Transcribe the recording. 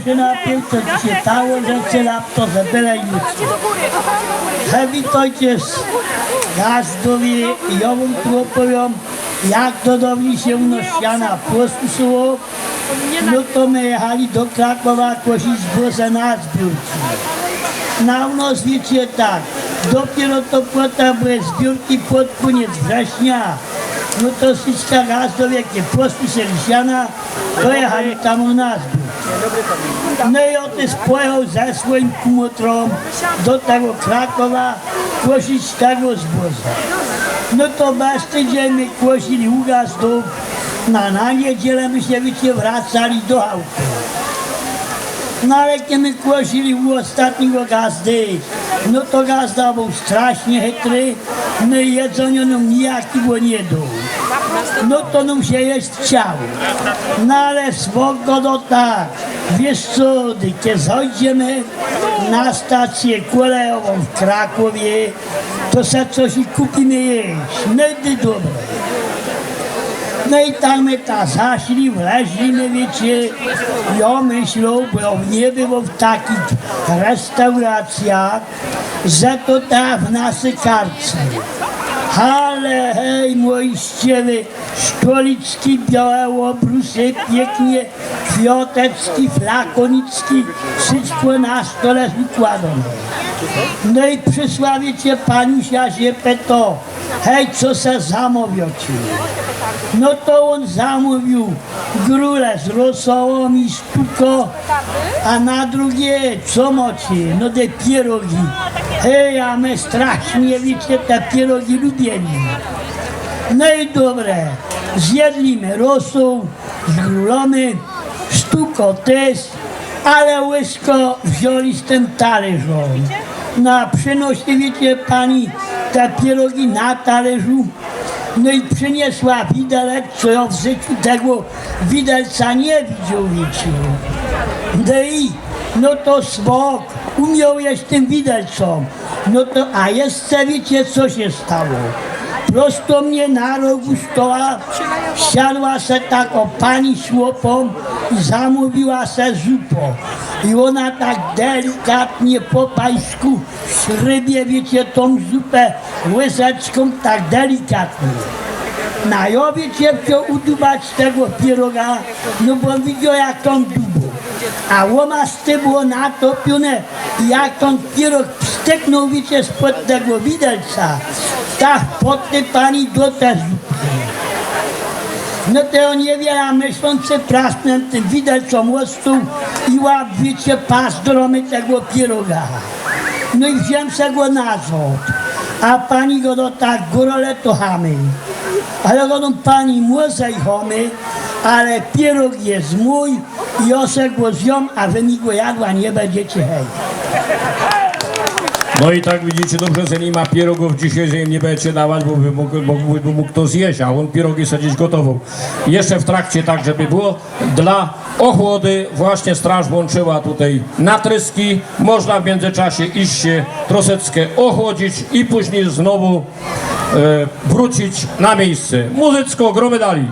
przynapił, co ci się stało, że cię lapto zabyle to jest gazdowie i ja wam tu opowiem, jak do mnie się no ściana posłuchało. No to my jechali do Krakowa kosić zboże na zbiórki. Na nas wiecie tak, dopiero to płota były zbiórki pod koniec września. No to wszystkie gazdowie, jakie posłyszeli siana, pojechali tam u nas. Ze swoim kumotrą do tego Krakowa kosić tego zboża. No to bez tydzień kłosili u gazdów, na, na niedzielę my się wiecie wracali do auta. No ale kiedy my u ostatniego gazdy, no to gazda był strasznie chytry, no i jedzenia nam nie dał. No to nam się jest chciało. No ale spoko to tak. Wiesz co, kiedy zajdziemy na stację kolejową w Krakowie, to se coś i kupimy jeść. No i dobre. No i tam my ta zaszli, wleźlimy, wiecie, ja myślał, bo nie było w takich restauracjach, że to ta w naszej karce. Ale hej, moi ściewy, szkolicki, białe obrusy, pięknie, kwiatecki, flakonicki, wszystko na stole wykładane. No i przysła, wiecie, pani się pyta, hej, co se zamówiocie? No to on zamówił grule z rosołą i sztuko, a na drugie co macie? No te pierogi. Hej, a my strasznie, wiecie, te pierogi lubimy. No i dobre, zjedlimy rosół z grulony, sztuko też, ale łyżko wzięli z tym talerzą. No a przynosi, wiecie, pani te pierogi na talerzu, no i przyniosła widelec, co w życiu tego widelca nie widział, wiecie. No i, no to smok, umiał jeść tym widelcom. No to, a jeszcze wiecie, co się stało? Prosto mnie na rogu stoła, siadła se tak o pani szłopą i zamówiła se zupę. I ona tak delikatnie po pańsku szrybie, wiecie, tą zupę łyżeczką tak delikatnie. Na ja wiecie, chciał udubać tego pieroga, no bo widział jak on dubał. A łomasty było natopione, jak ten pierog wsteknął, wiecie, spod tego widelca, tak pod tej pani do tej zupy. No to on niewiele myślący prasnął tym widelcom łostu i łap, wiecie, pas dromy tego pieroga. No i wziąłem se go na zot. A pani go do tak górole to chamy. Ale go pani młozej chamy, ale pierog jest mój i se go zjem, a wy mi go jadła nie będziecie hej. No i tak widzicie dobrze, że nie ma pierogów dzisiaj, że im nie będziecie dawać, bo by mógł, bo by mógł to zjeść, a on pierogi sadzić gotował. Jeszcze w trakcie tak, żeby było dla ochłody właśnie straż włączyła tutaj natryski. Można w międzyczasie iść się troszeczkę ochłodzić i później znowu e, wrócić na miejsce. Muzycko, gromy dali.